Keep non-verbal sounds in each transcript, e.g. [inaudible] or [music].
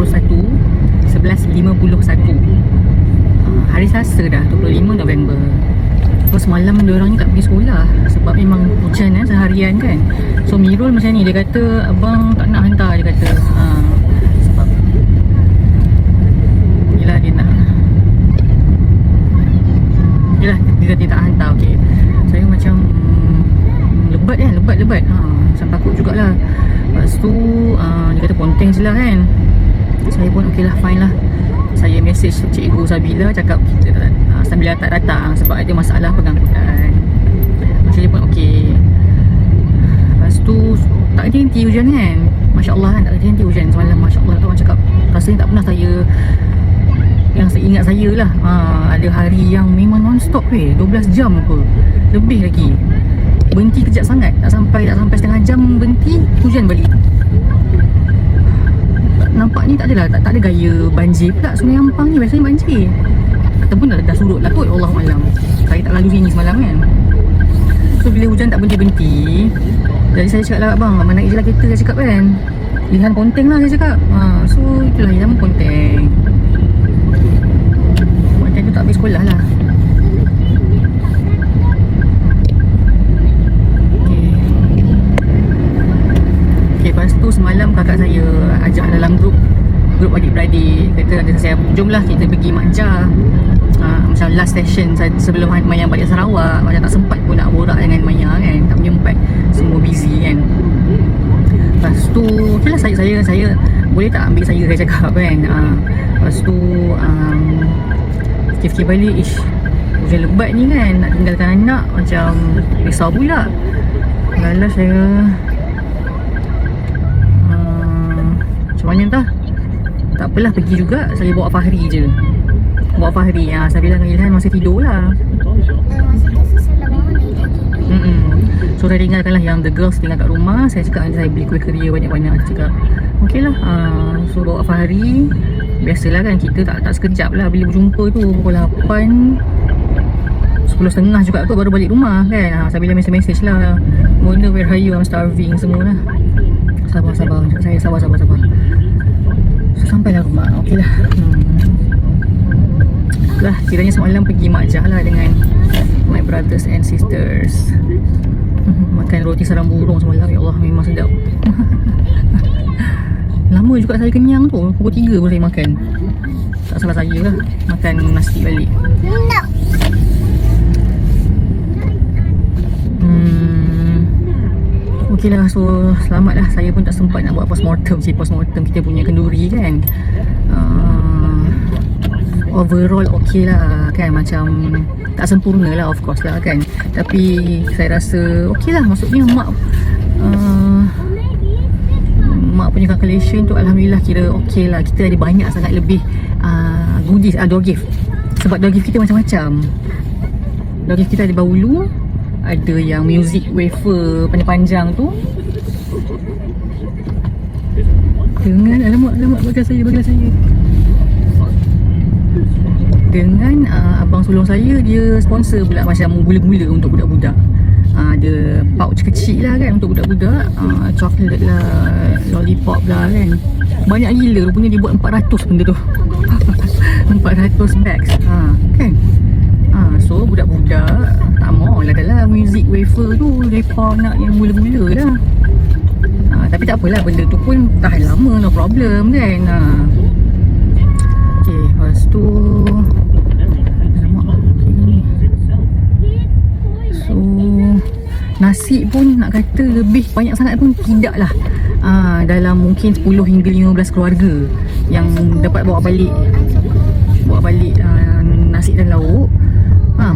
11.51 uh, Hari Selasa dah 25 November. So semalam diorang ni tak pergi sekolah Sebab memang hujan eh, seharian kan. So Mirul macam ni Dia kata abang tak nak hantar Dia kata. Uh, Sebab Yelah dia nak. Yelah dia, dia tak hantar okay. Saya macam mm, Lebat kan Lebat lebat. Ha, Macam takut jugalah. Lepas tu uh, Dia kata ponteng je lah kan Saya pun okey lah fine lah. Saya message cikgu Sabila Cakap kita uh, Sabila tak datang Sebab ada masalah pengangkutan. Saya pun okey. Lepas tu Tak henti hujan kan? Masya Allah kan Tak henti hujan semalam. Masya Allah tu orang cakap Rasanya tak pernah saya yang saya ingat saya lah. Ha, Ada hari yang memang non-stop weh 12 jam apa Lebih lagi. Berhenti kejap sangat. Tak sampai tak sampai setengah jam berhenti Hujan balik tak adalah Tak, tak ada gaya banjir pula. Sungai Ampang ni biasanya banjir. Ataupun dah, dah surut lah kot Allah Alam. Saya tak lalu sini semalam kan. So bila hujan tak berhenti-berhenti Jadi saya cakap lah abang naik je lah kereta saya cakap kan. Ilhan Ponteng lah saya cakap. Ha, So itulah Ilhan Ponteng. Ponteng tu tak habis sekolah lah. Okay lepas tu semalam kakak saya Ajak dalam grup Grup adik-beradik Kata ada saya Jomlah kita pergi Makja. Uh, Macam last session sa- Sebelum Maya balik Sarawak Macam tak sempat pun nak borak dengan Maya kan Tak menyempat Semua busy kan. Lepas tu Okay lah saya, saya, saya Boleh tak ambil saya Saya cakap kan? Uh, Lepas tu um, Fikir-fikir balik Ish Hujan lebat ni kan Nak tinggalkan anak Macam Risau pula. Lala saya apalah pergi juga Saya bawa Fahri je. Bawa Fahri. Ha, Saya bilang dengan Ilhan Masih tidur lah Mm-mm. So saya tinggalkan lah yang the girls tinggal kat rumah. Saya cakap saya beli kuih keria banyak-banyak. Saya cakap okey lah. Uh, So bawa Fahri. Biasalah kan kita tak tak sekejap lah. Bila berjumpa tu pukul 8 10.30 juga tu baru balik rumah kan. Ha, Saya bila message-message lah. Mona where are you? I'm starving semua lah Sabar sabar. Saya sabar sabar sabar So sampailah rumah. Okey lah. Hmm. Lah kiranya semalam pergi Makjah lah dengan My brothers and sisters. [laughs] Makan roti sarang burung semalam Ya Allah memang sedap. [laughs] Lama juga saya kenyang tu. Pukul 3 baru saya makan. Tak salah saya lah Makan nasi balik. Okey lah so selamat lah. Saya pun tak sempat nak buat postmortem si postmortem kita punya kenduri kan. Uh, overall okey lah kan. Macam tak sempurna lah of course lah kan. Tapi saya rasa okey lah maksudnya mak uh, mak punya calculation tu Alhamdulillah kira okey lah. Kita ada banyak sangat lebih uh, goodies. Uh, door gift. Sebab door gift kita macam-macam. Door gift kita ada bahulu ada yang music wafer panjang-panjang tu. Dengan alamak alamak bagian saya bagian saya. Dengan uh, abang sulung saya dia sponsor pula macam gula-gula untuk budak-budak. Uh, ada pouch kecil lah kan untuk budak-budak. Uh, coklat lah lollipop lah kan. Banyak gila rupanya dia buat 400 benda tu. [laughs] 400 bags. Ha, kan? ha, so budak-budak tak mau lah dalam music wafer tu mereka nak yang gula-gula lah ha, tapi tak apalah benda tu pun tahan lama no problem kan ha. ok lepas tu okay. So Nasi pun nak kata lebih banyak sangat pun tidak lah uh, Dalam mungkin 10 hingga 15 keluarga Yang dapat bawa balik Bawa balik uh, nasi dan lauk ha,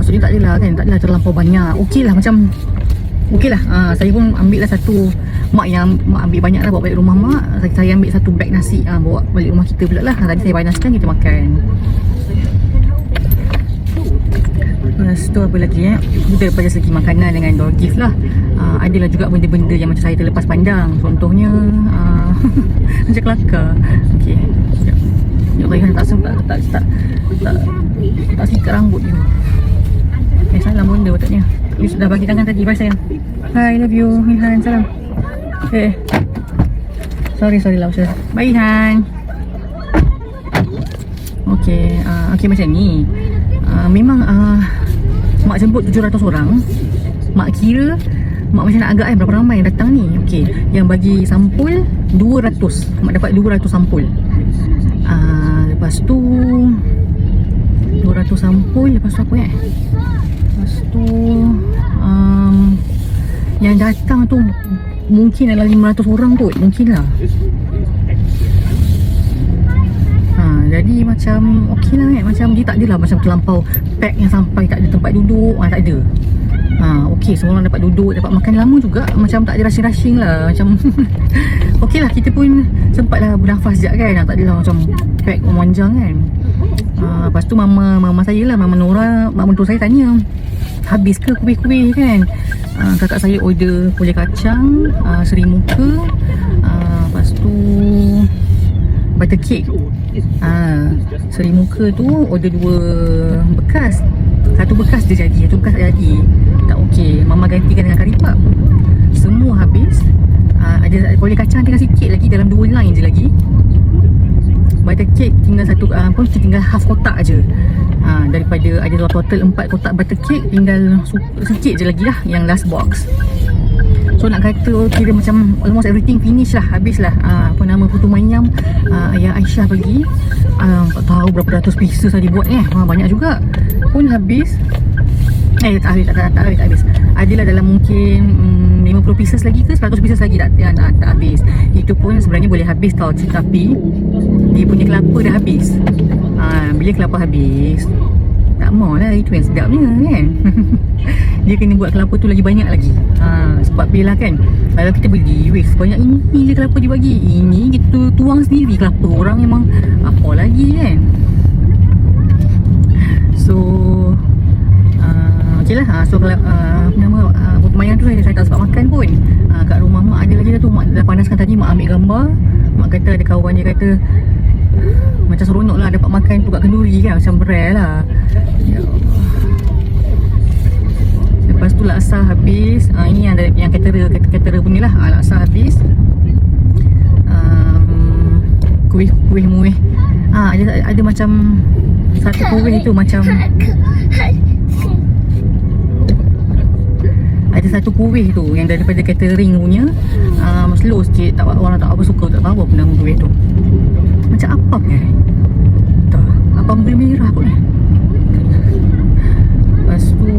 Maksudnya tak adalah kan Tak adalah terlampau banyak. Okey lah macam Okey lah. Uh, Saya pun ambil lah satu Mak yang Mak ambil banyak lah bawa balik rumah mak. Saya, saya ambil satu bag nasi uh, Bawa balik rumah kita pula lah. Tadi saya panaskan kita makan. Lepas tu apa lagi eh? Kita daripada segi makanan dengan door gift lah. Uh, Adalah juga benda-benda yang macam saya terlepas pandang. Contohnya uh, [laughs] Macam kelakar. Okay Sekejap. Ya Allah Ihan tak sempat tak, tak, tak, tak sikat rambut dia Eh salam benda patutnya You sudah bagi tangan tadi Bye sayang Hi love you Ihan salam Eh Sorry sorry lah Bye Ihan Okey, uh, okey macam ni. Uh, memang uh, mak jemput 700 orang. Mak kira mak macam nak agak kan berapa ramai yang datang ni. Okey, yang bagi sampul 200. Mak dapat 200 sampul. Uh, lepas tu 200 sampul lepas tu apa eh? Tu um, yang datang tu mungkin adalah 500 orang kot, mungkin lah. Ha, jadi macam okey lah kan Macam dia tak adalah macam terlampau pack yang sampai tak ada tempat duduk. Ha, Tak ada. Ha, Okey semua orang dapat duduk Dapat makan lama juga. Macam tak ada rushing-rushing lah. Macam [laughs] Okey lah kita pun Sempat lah bernafas sekejap kan. Tak adalah macam pack memanjang kan. Ha, Lepas tu mama Mama saya lah Mama Nora Mak mentua saya tanya Habis ke kuih-kuih kan? Ha, Kakak saya order kulit kacang ha, Seri muka ha, Lepas tu butter cake. Ah seri muka tu order dua bekas. Satu bekas dia jadi satu bekas jadi. Tak okey. Mama gantikan dengan kari pap semua habis. Ah, ada kulit kacang tinggal sikit lagi dalam dua line je lagi. Butter cake tinggal satu uh, pun tinggal half kotak je ha, daripada ada total empat kotak butter cake tinggal sikit je lagi lah yang last box. So nak kata kira macam almost everything finish lah Habis lah uh, Apa nama putu mayam uh, Ayah Aisyah bagi. Uh, Tak tahu berapa ratus pieces tadi buat eh. Uh, Banyak juga. Pun habis Eh tak habis tak, tak, tak habis tak habis. Adalah dalam mungkin mm, 50 pieces lagi ke 100 pieces lagi tak, tak, tak, habis. Itu pun sebenarnya boleh habis tau Tapi Dia punya kelapa dah habis. Uh, Bila kelapa habis? Tak mau lah itu yang sedapnya kan? [laughs] Dia kena buat kelapa tu lagi banyak lagi. Ha, sebab bila kan kalau kita beli weh sebanyak ini je kelapa dia bagi ini kita tuang sendiri kelapa orang memang apa lagi kan? So ok lah. Uh, so uh, apa nama uh, putu mayang tu saya, saya tak sempat makan pun. Uh, kat rumah mak ada lagi tu mak dah panaskan tadi mak ambil gambar. Mak kata ada kawan dia kata macam seronok lah dapat makan tu kat kenduri kan Macam rare lah. Ya Allah. Lepas tu laksa habis. Uh, Ini yang yang katera Katera punya lah. Uh, Laksa habis. Kuih Kuih muih. Ah ada ada macam Satu kuih tu macam Ada satu kuih tu Yang daripada catering punya um, Slow sikit. Tak, Orang tak apa suka Tak tahu apa nama kuih tu. Macam apa eh Tak Apa merah kot eh Lepas tu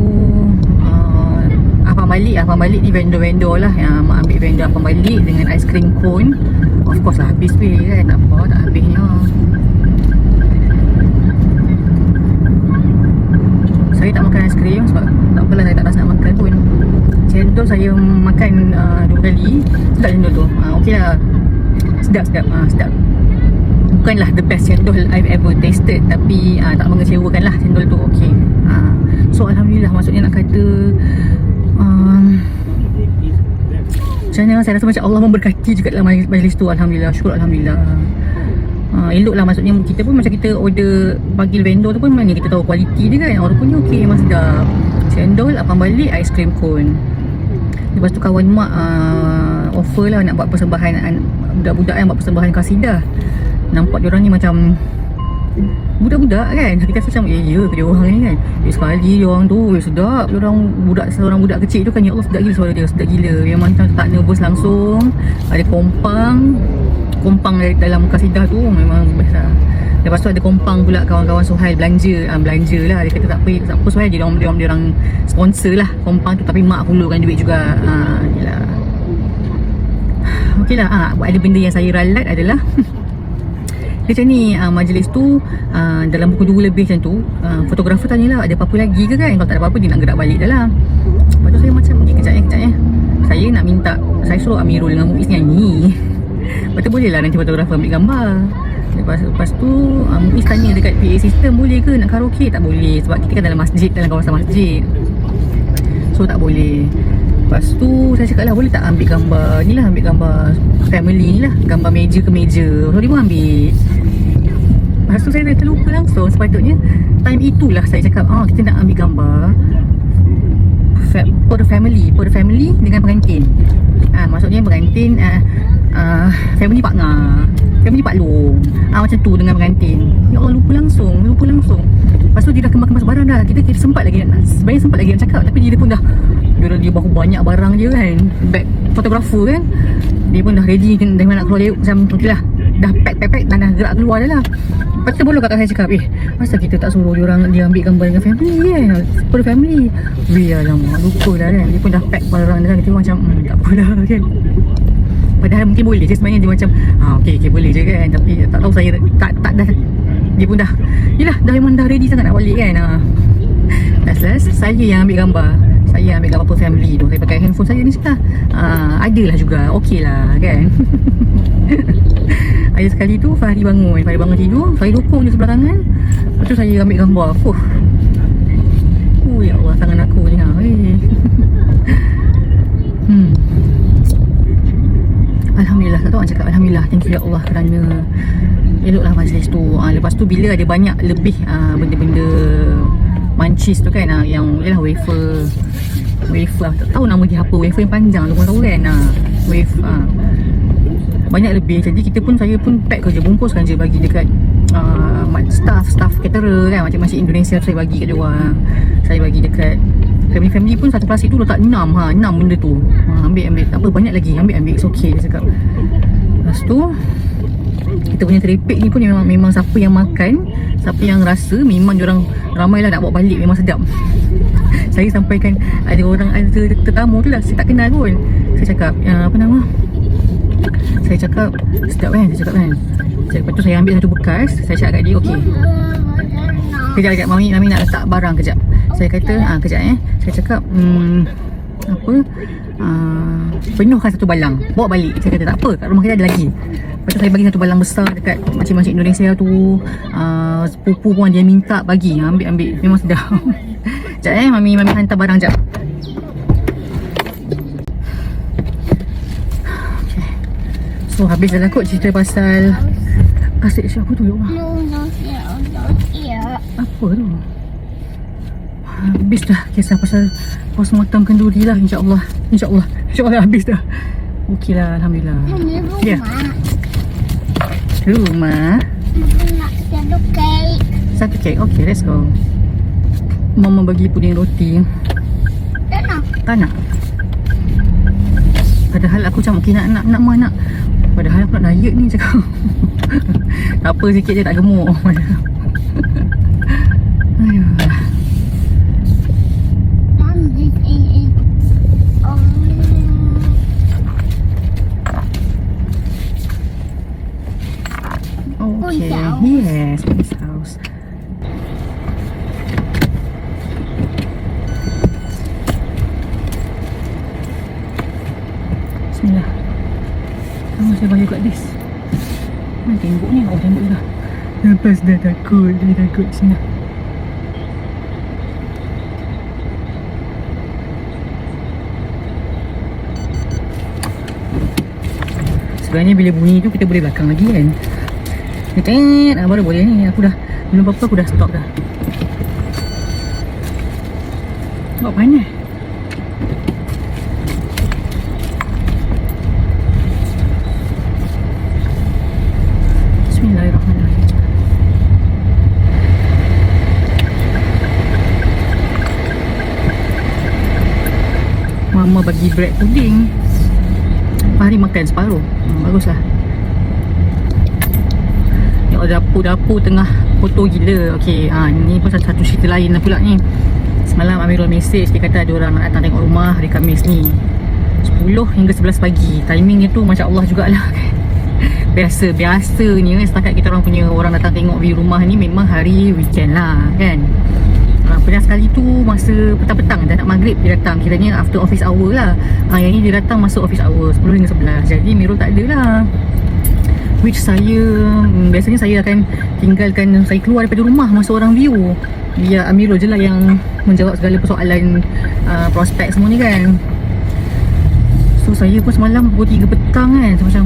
uh, Apa balik Apa balik ni vendor-vendor lah. Yang mak ambil vendor apa balik Dengan ice cream cone. Of course lah habis weh kan? Apa tak habisnya. Saya tak makan ice cream Sebab tak apalah saya tak rasa pun Cendol saya makan uh, dua kali. Sedap cendol tu uh, Okay lah. Sedap sedap. Uh, Sedap. Bukanlah the best cendol I've ever tasted Tapi uh, tak mengecewakan lah Cendol tu. Okay uh, So Alhamdulillah Maksudnya nak kata um, Macam mana saya rasa macam Allah memberkati juga dalam majlis, tu. Alhamdulillah Syukur Alhamdulillah. Uh, elok lah maksudnya. Kita pun macam kita order panggil vendor tu pun mana kita tahu kualiti dia kan. Walaupun dia okey memang sedap. Cendol, apam balik, ice cream cone Lepas tu kawan mak uh, offer lah nak buat persembahan Budak-budak yang buat persembahan kasidah Nampak diorang ni macam Budak-budak kan? Kita rasa macam Eh ya ke dia orang ni kan? Eh sekali diorang tu. Eh, Sedap. Diorang budak Seorang budak kecil tu kan Ya Allah sedap gila suara dia Sedap gila. Memang macam tak nervous langsung. Ada kompang. Kompang dalam kasidah tu Memang best lah Lepas tu ada kompang pula kawan-kawan Suhail belanja. Ah, Belanja lah. Dia kata tak apa Tak apa Suhail. Dia orang, dia orang, sponsor lah Kompang tu. Tapi mak perlukan duit juga. Yelah Okey lah. Ah, Ada benda yang saya ralat adalah [laughs] macam ni uh, majlis tu uh, dalam pukul 2 lebih macam tu uh, fotografer tanyalah ada apa-apa lagi ke kan? Kalau tak ada apa-apa dia nak gerak balik dalam lepas tu saya macam okay, kejap ya kejap ya saya nak minta saya suruh Amirul dengan Muiz nyanyi. [laughs] Lepas tu boleh lah nanti fotografer ambil gambar lepas, lepas tu uh, Muiz tanya dekat PA system boleh ke nak karaoke? Tak boleh sebab kita kan dalam masjid dalam kawasan masjid. So tak boleh. Lepas tu saya cakap lah boleh tak ambil gambar? Ni lah ambil gambar family ni lah. Gambar meja ke meja. So dia pun ambil. Lepas tu saya dah terlupa langsung sepatutnya. Time itulah saya cakap ah kita nak ambil gambar fa- per family per family dengan pengantin. Ah maksudnya pengantin ah, ah, family partner Family Pak Long ah, Macam tu dengan pengantin. Ya Allah lupa langsung Lupa langsung. Lepas tu dia dah kemas-kemas barang dah. Kita, kita sempat lagi nak Sebenarnya sempat lagi nak cakap Tapi dia pun dah Dia, dah- dia baru banyak barang dia kan. Bag fotografer kan. Dia pun dah ready Dah nak keluar. Dia Macam okay lah. Dah pack-pack-pack Dah, dah gerak keluar dah lah. Lepas tu boleh kat saya cakap Eh Masa kita tak suruh dia orang Dia ambil gambar dengan family kan? Per family. Biar lama Lupa dah kan. Dia pun dah pack barang dah kan. Kita macam hmm, Tak apa dah [laughs] kan Padahal mungkin boleh je sebenarnya dia macam ah okey okey boleh je kan tapi tak tahu saya tak tak dah dia pun dah yalah dah memang dah ready sangat nak balik kan. Ah. Last last saya yang ambil gambar. Saya yang ambil gambar per family tu. Saya pakai handphone saya ni sudah. Ah, ada lah juga. Okey lah kan? [laughs] Ada sekali tu Fahri bangun. Fahri bangun tidur. Fahri dukung dia sebelah tangan. Lepas tu saya ambil gambar. Fuh. Ya Allah tangan aku ni ha. [laughs] Hmm. Alhamdulillah tak tahu nak cakap Alhamdulillah Thank you ya Allah kerana Eloklah majlis tu. Ha, Lepas tu bila ada banyak lebih ha, Benda-benda Mancis tu kan ha, Yang Yalah wafer Wafer Tak tahu nama dia apa Wafer yang panjang pun tahu kan ha, Wafer ha. Banyak lebih Jadi kita pun Saya pun pack kerja Bungkuskan je bagi dekat uh, Staff Staff caterer kan Macam-macam Indonesia Saya bagi kat dia orang Saya bagi dekat Family-family pun satu plastik tu letak enam ha, enam benda tu. Ha, Ambil ambil. Tak apa banyak lagi. Ambil ambil. It's okay dia cakap. Lepas tu Kita punya teripik ni pun memang, memang siapa yang makan Siapa yang rasa Memang orang ramai lah nak bawa balik. Memang sedap. [laughs] Saya sampaikan Ada orang Ada tetamu tu lah. Saya tak kenal pun. Saya cakap uh, Apa nama? Saya cakap Sedap kan? Saya cakap kan. Saya, Lepas tu saya ambil satu bekas. Saya cakap kat dia Okay. Kejap kejap. Mami, Mami nak letak barang. Kejap Saya kata ah kejap eh. Saya cakap hmm, Apa? Ah, Penuhkan satu balang. Bawa balik. Saya kata tak apa Kat rumah kita ada lagi. Lepas tu saya bagi satu balang besar Dekat makcik-makcik Indonesia tu. Ah, Sepupu pun dia minta bagi. Ah, Ambil ambil Memang sedap. [laughs] Sekejap eh. Mami Mami hantar barang sekejap. Okay. So habis dah lah kot cerita pasal Asyik siapa tu ya Allah. Apa tu? Habis dah. Kisah pasal postmortem kenduri lah insyaAllah. InsyaAllah. InsyaAllah habis dah. Okey lah Alhamdulillah. Rumah. Ya. Rumah. Nak satu cake. Satu kek? Okay let's go. Mama bagi puding roti. Tak nak. Tak nak? Padahal aku macam Okay nak nak nak mah nak. Padahal aku nak diet ni cakap. [laughs] Tak apa sikit je tak gemuk [laughs] Kamu saya bagi kat this. Mana tembok ni? Oh, tembok dah. Lepas dah takut, dah takut sini. Sebenarnya bila bunyi tu kita boleh belakang lagi kan Tet, ah, baru boleh ni Aku dah Belum apa-apa aku dah stop dah Buat panas Mama bagi bread pudding. Fahri makan separuh. Hmm, Baguslah. Tengok dapur-dapur tengah kotor gila. Okay, ha, ni pun satu, cerita lain lah pula ni. Semalam Amirul message Dia kata ada orang nak datang tengok rumah hari Khamis ni. 10 hingga 11 pagi. Timing tu Masya Allah jugalah. [laughs] Biasa, biasa ni kan Setakat kita orang punya orang datang tengok view rumah ni Memang hari weekend lah kan Pernah sekali tu masa petang-petang Dah nak maghrib dia datang. Kiranya after office hour lah. Ha, Yang ni dia datang masuk office hour 10 hingga 11 Jadi Mirul tak ada lah. Which saya hmm, Biasanya saya akan Tinggalkan Saya keluar daripada rumah Masa orang view. Biar Amirul je lah yang Menjawab segala persoalan uh, Prospek semua ni kan. So saya pun semalam Pukul 3 petang kan Macam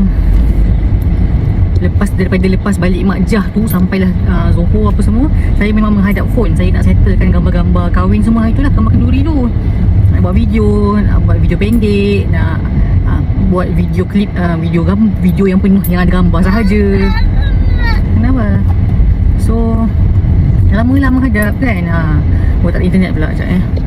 Lepas daripada lepas balik makjah tu Sampailah uh, Zohor apa semua Saya memang menghadap phone Saya nak settlekan gambar-gambar Kahwin semua Itulah gambar kenduri tu Nak buat video Nak buat video pendek Nak uh, buat video klip uh, video video yang penuh yang ada gambar sahaja. Kenapa? So lama lah menghadap kan. Ha. Buat tak internet pula sekejap eh.